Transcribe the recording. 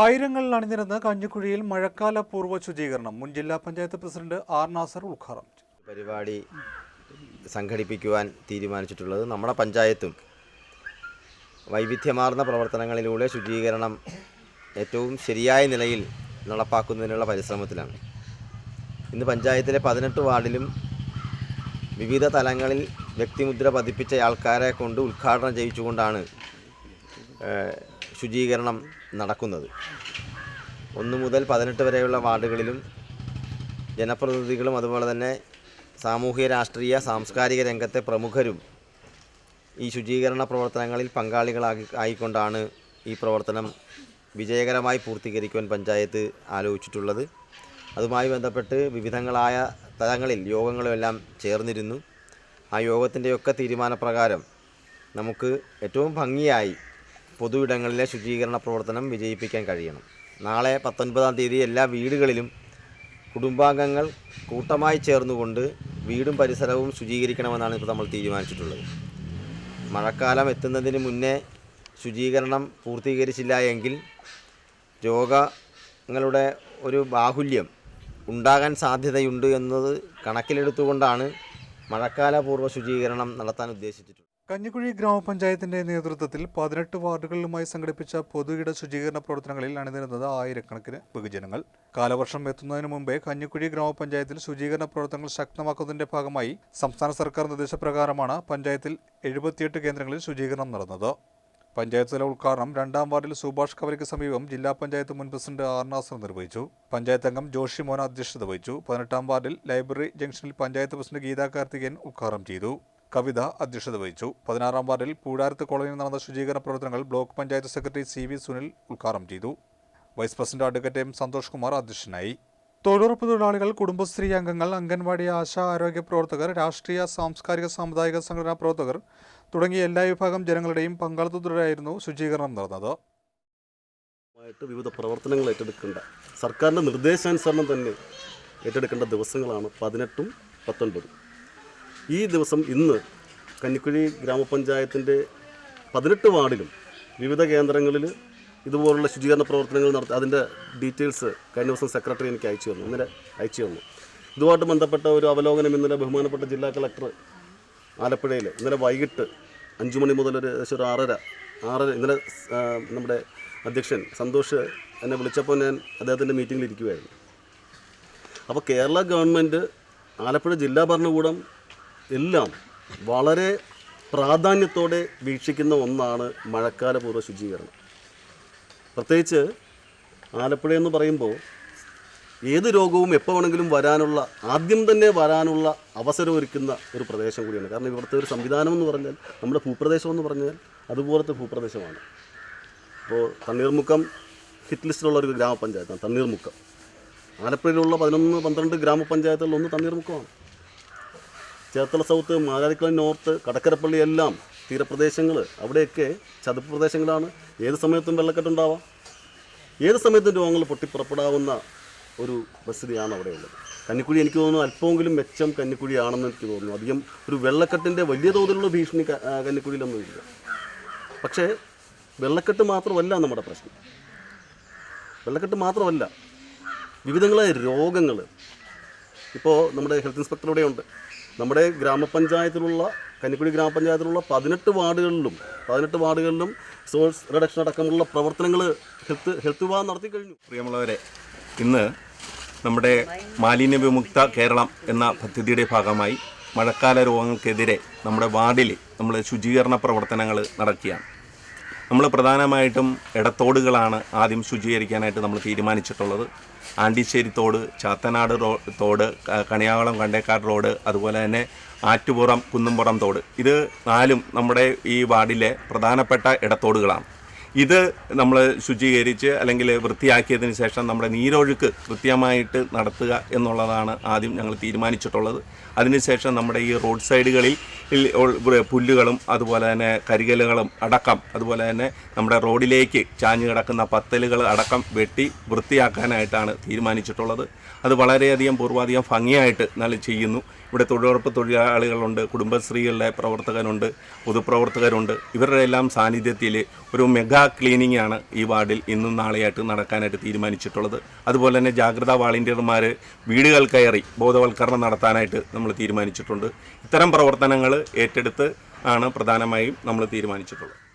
ആയിരങ്ങളിൽ അണിനിരന്ന് കഞ്ഞിക്കുഴിയിൽ മഴക്കാല പൂർവ ശുചീകരണം. മുൻ ജില്ലാ പഞ്ചായത്ത് പ്രസിഡന്റ് ആർ നാസർ ഉദ്ഘാടനം പരിപാടി സംഘടിപ്പിക്കുവാൻ തീരുമാനിച്ചിട്ടുള്ളത് നമ്മുടെ പഞ്ചായത്തും വൈവിധ്യമാർന്ന പ്രവർത്തനങ്ങളിലൂടെ ശുചീകരണം ഏറ്റവും ശരിയായ നിലയിൽ നടപ്പാക്കുന്നതിനുള്ള പരിശ്രമത്തിലാണ്. ഇന്ന് പഞ്ചായത്തിലെ പതിനെട്ട് വാർഡിലും വിവിധ തലങ്ങളിൽ വ്യക്തിമുദ്ര പതിപ്പിച്ച ആൾക്കാരെ കൊണ്ട് ഉദ്ഘാടനം ചെയ്യിച്ചുകൊണ്ടാണ് ശുചീകരണം നടക്കുന്നത്. ഒന്ന് മുതൽ പതിനെട്ട് വരെയുള്ള വാർഡുകളിലും ജനപ്രതിനിധികളും അതുപോലെ തന്നെ സാമൂഹ്യ രാഷ്ട്രീയ സാംസ്കാരിക രംഗത്തെ പ്രമുഖരും ഈ ശുചീകരണ പ്രവർത്തനങ്ങളിൽ പങ്കാളികളാക്കി ആയിക്കൊണ്ടാണ് ഈ പ്രവർത്തനം വിജയകരമായി പൂർത്തീകരിക്കുവാൻ പഞ്ചായത്ത് ആലോചിച്ചിട്ടുള്ളത്. അതുമായി ബന്ധപ്പെട്ട് വിവിധങ്ങളായ തലങ്ങളിൽ യോഗങ്ങളുമെല്ലാം ചേർന്നിരുന്നു. ആ യോഗത്തിന്റെയൊക്കെ തീരുമാനപ്രകാരം നമുക്ക് ഏറ്റവും ഭംഗിയായി പൊതു ഇടങ്ങളിലെ ശുചീകരണ പ്രവർത്തനം വിജയിപ്പിക്കാൻ കഴിയണം. നാളെ പത്തൊൻപതാം തീയതി എല്ലാ വീടുകളിലും കുടുംബാംഗങ്ങൾ കൂട്ടമായി ചേർന്നുകൊണ്ട് വീടും പരിസരവും ശുചീകരിക്കണമെന്നാണ് ഇപ്പോൾ നമ്മൾ തീരുമാനിച്ചിട്ടുള്ളത്. മഴക്കാലം എത്തുന്നതിന് മുന്നേ ശുചീകരണം പൂർത്തീകരിച്ചില്ല എങ്കിൽ രോഗങ്ങളുടെ ഒരു ബാഹുല്യം ഉണ്ടാകാൻ സാധ്യതയുണ്ട് എന്നത് കണക്കിലെടുത്തുകൊണ്ടാണ് മഴക്കാലപൂർവ ശുചീകരണം നടത്താൻ ഉദ്ദേശിച്ചിട്ടുള്ളത്. കഞ്ഞിക്കുഴി ഗ്രാമപഞ്ചായത്തിന്റെ നേതൃത്വത്തിൽ പതിനെട്ട് വാർഡുകളിലുമായി സംഘടിപ്പിച്ച പൊതുകിട ശുചീകരണ പ്രവർത്തനങ്ങളിൽ അണിനിരുന്നത് ആയിരക്കണക്കിന് ബഹുജനങ്ങൾ കാലവർഷം എത്തുന്നതിന് മുമ്പേ കഞ്ഞിക്കുഴി ഗ്രാമപഞ്ചായത്തിൽ ശുചീകരണ പ്രവർത്തനങ്ങൾ ശക്തമാക്കുന്നതിന്റെ ഭാഗമായി സംസ്ഥാന സർക്കാർ നിർദ്ദേശപ്രകാരമാണ് പഞ്ചായത്തിൽ എഴുപത്തിയെട്ട് കേന്ദ്രങ്ങളിൽ ശുചീകരണം നടന്നത്. പഞ്ചായത്ത് തല ഉദ്ഘാടനം രണ്ടാം വാർഡിൽ സുഭാഷ് കവലയ്ക്ക് സമീപം ജില്ലാ പഞ്ചായത്ത് മുൻ പ്രസിഡന്റ് ആർനാസർ നിർവഹിച്ചു. പഞ്ചായത്ത് അംഗം ജോഷി മോന അധ്യക്ഷത വഹിച്ചു. പതിനെട്ടാം വാർഡിൽ ലൈബ്രറി ജംഗ്ഷനിൽ പഞ്ചായത്ത് പ്രസിഡന്റ് ഗീതാ കാർത്തികേയൻ ഉദ്ഘാടനം ചെയ്തു. കവിത അധ്യക്ഷത വഹിച്ചു. പതിനാറാം വാർഡിൽ പൂഴാരത്ത് കോളനിയിൽ നടന്ന ശുചീകരണ പ്രവർത്തനങ്ങൾ block panchayat secretary C V Sunil ഉദ്ഘാടനം ചെയ്തു. Vice president advocate M Santhosh Kumar അധ്യക്ഷനായി. തൊഴിലുറപ്പ് തൊഴിലാളികൾ കുടുംബശ്രീ അംഗങ്ങൾ അംഗൻവാടി ആശാ ആരോഗ്യ പ്രവർത്തകർ രാഷ്ട്രീയ സാംസ്കാരിക സാമുദായിക സംഘടനാ പ്രവർത്തകർ തുടങ്ങിയ എല്ലാ വിഭാഗം ജനങ്ങളുടെയും പങ്കാളിത്തത്തോടെയായിരുന്നു ശുചീകരണം നടന്നത്. വിവിധ പ്രവർത്തനങ്ങൾ ഏറ്റെടുക്കേണ്ട സർക്കാരിന്റെ നിർദ്ദേശാനുസരണം തന്നെ ഏറ്റെടുക്കേണ്ട ദിവസങ്ങളാണ് പതിനെട്ടും പത്തൊൻപതും. ഈ ദിവസം ഇന്ന് കന്നിക്കുഴി ഗ്രാമപഞ്ചായത്തിന്റെ പതിനെട്ട് വാർഡിലും വിവിധ കേന്ദ്രങ്ങളിൽ ഇതുപോലുള്ള ശുചീകരണ പ്രവർത്തനങ്ങൾ നടത്തി അതിന്റെ ഡീറ്റെയിൽസ് കഴിഞ്ഞ ദിവസം സെക്രട്ടറി എനിക്ക് അയച്ചു തന്നു ഇന്നലെ അയച്ചു തന്നു. ഇതുമായിട്ട് ബന്ധപ്പെട്ട ഒരു അവലോകനം ഇന്നലെ ബഹുമാനപ്പെട്ട ജില്ലാ കളക്ടർ ആലപ്പുഴയിൽ ഇന്നലെ വൈകിട്ട് അഞ്ചു മണി മുതൽ ഒരു ഏകദേശം ഒരു ആറര ആറര ഇന്നലെ നമ്മുടെ അധ്യക്ഷൻ സന്തോഷ് എന്നെ വിളിച്ചപ്പോൾ ഞാൻ അദ്ദേഹത്തിന്റെ മീറ്റിങ്ങിൽ ഇരിക്കുകയായിരുന്നു അപ്പോൾ കേരള ഗവൺമെന്റ് ആലപ്പുഴ ജില്ലാ ഭരണകൂടം എല്ലാം വളരെ പ്രാധാന്യത്തോടെ വീക്ഷിക്കുന്ന ഒന്നാണ് മഴക്കാലപൂർവ ശുചീകരണം. പ്രത്യേകിച്ച് ആലപ്പുഴ എന്ന് പറയുമ്പോൾ ഏത് രോഗവും എപ്പോൾ വേണമെങ്കിലും വരാനുള്ള ആദ്യം തന്നെ വരാനുള്ള അവസരം ഒരുക്കുന്ന ഒരു പ്രദേശം കൂടിയാണ്. കാരണം ഇവിടുത്തെ ഒരു സംവിധാനം എന്ന് പറഞ്ഞാൽ നമ്മുടെ ഭൂപ്രദേശം എന്ന് പറഞ്ഞാൽ അതുപോലത്തെ ഭൂപ്രദേശമാണ്. ഇപ്പോൾ തണ്ണീർമുക്കം ഹിറ്റ് ലിസ്റ്റിലുള്ള ഒരു ഗ്രാമപഞ്ചായത്താണ് തണ്ണീർമുക്കം. ആലപ്പുഴയിലുള്ള പതിനൊന്ന് പന്ത്രണ്ട് ഗ്രാമപഞ്ചായത്തുകളിൽ ഒന്ന് തണ്ണീർമുക്കമാണ്. ചേർത്തല സൗത്ത് മാരാരിക്കുളം നോർത്ത് കടക്കരപ്പള്ളി എല്ലാം തീരപ്രദേശങ്ങൾ അവിടെയൊക്കെ ചതുപ്പ് പ്രദേശങ്ങളാണ്. ഏത് സമയത്തും വെള്ളക്കെട്ടുണ്ടാവാം. ഏത് സമയത്തും രോഗങ്ങൾ പൊട്ടിപ്പുറപ്പെടാവുന്ന ഒരു പരിസ്ഥിതിയാണ് അവിടെയുള്ളത്. കന്നിക്കുഴി എനിക്ക് തോന്നുന്നു അല്പമെങ്കിലും മെച്ചം കന്നിക്കുഴിയാണെന്ന് എനിക്ക് തോന്നുന്നു. അധികം ഒരു വെള്ളക്കെട്ടിന്റെ വലിയ തോതിലുള്ള ഭീഷണി കന്നിക്കുഴിയിലൊന്നുമില്ല പക്ഷേ വെള്ളക്കെട്ട് മാത്രമല്ല നമ്മുടെ പ്രശ്നം. വെള്ളക്കെട്ട് മാത്രമല്ല വിവിധങ്ങളായ രോഗങ്ങൾ ഇപ്പോൾ നമ്മുടെ ഹെൽത്ത് ഇൻസ്പെക്ടർ ഇവിടെയുണ്ട്. നമ്മുടെ ഗ്രാമപഞ്ചായത്തിലുള്ള കന്നിക്കുടി ഗ്രാമപഞ്ചായത്തിലുള്ള പതിനെട്ട് വാർഡുകളിലും പതിനെട്ട് വാർഡുകളിലും സോഴ്സ് റിഡക്ഷൻ അടക്കമുള്ള പ്രവർത്തനങ്ങൾ ഹെൽത്ത് ഹെൽത്ത് വിഭാഗം നടത്തി കഴിഞ്ഞു. പ്രിയമുള്ളവരെ ഇന്ന് നമ്മുടെ മാലിന്യ വിമുക്ത കേരളം എന്ന പദ്ധതിയുടെ ഭാഗമായി മഴക്കാല രോഗങ്ങൾക്കെതിരെ നമ്മുടെ വാർഡിൽ നമ്മൾ ശുചീകരണ പ്രവർത്തനങ്ങൾ നടക്കുകയാണ് നമ്മൾ പ്രധാനമായിട്ടും ഇടത്തോടുകളാണ് ആദ്യം ശുചീകരിക്കാനായിട്ട് നമ്മൾ തീരുമാനിച്ചിട്ടുള്ളത്. ആണ്ടിശ്ശേരി തോട് ചാത്തനാട് റോ തോട് കണിയാകുളം കണ്ടേക്കാട് റോഡ് അതുപോലെ തന്നെ ആറ്റുപുറം കുന്നുംപുറം തോട്. ഇത് നാലും നമ്മുടെ ഈ വാർഡിലെ പ്രധാനപ്പെട്ട ഇടത്തോടുകളാണ്. ഇത് നമ്മൾ ശുചീകരിച്ച് അല്ലെങ്കിൽ വൃത്തിയാക്കിയതിന് ശേഷം നമ്മുടെ നീരൊഴുക്ക് കൃത്യമായിട്ട് നടത്തുക എന്നുള്ളതാണ് ആദ്യം ഞങ്ങൾ തീരുമാനിച്ചിട്ടുള്ളത്. അതിനുശേഷം നമ്മുടെ ഈ റോഡ് സൈഡുകളിൽ പുല്ലുകളും അതുപോലെ തന്നെ കരികലുകളും അടക്കം അതുപോലെ തന്നെ നമ്മുടെ റോഡിലേക്ക് ചാഞ്ഞു കിടക്കുന്ന പത്തലുകൾ അടക്കം വെട്ടി വൃത്തിയാക്കാനായിട്ടാണ് തീരുമാനിച്ചിട്ടുള്ളത്. അത് വളരെയധികം പൂർവാധികം ഭംഗിയായിട്ട് നല്ല ചെയ്യുന്നു. ഇവിടെ തൊഴിലുറപ്പ് തൊഴിലാളികളുണ്ട് കുടുംബശ്രീകളുടെ പ്രവർത്തകരുണ്ട് പൊതുപ്രവർത്തകരുണ്ട്. ഇവരുടെ എല്ലാം സാന്നിധ്യത്തിൽ ഒരു മെഗാ ക്ലീനിങ് ആണ് ഈ വാർഡിൽ ഇന്നും നാളെയായിട്ട് നടക്കാനായിട്ട് തീരുമാനിച്ചിട്ടുള്ളത്. അതുപോലെ തന്നെ ജാഗ്രതാ വാളണ്ടിയർമാർ വീടുകൾ കയറി ബോധവൽക്കരണം നടത്താനായിട്ട് നമ്മൾ തീരുമാനിച്ചിട്ടുണ്ട്. ഇത്തരം പ്രവർത്തനങ്ങൾ ഏറ്റെടുത്ത് ആണ് പ്രധാനമായും നമ്മൾ തീരുമാനിച്ചിട്ടുള്ളത്.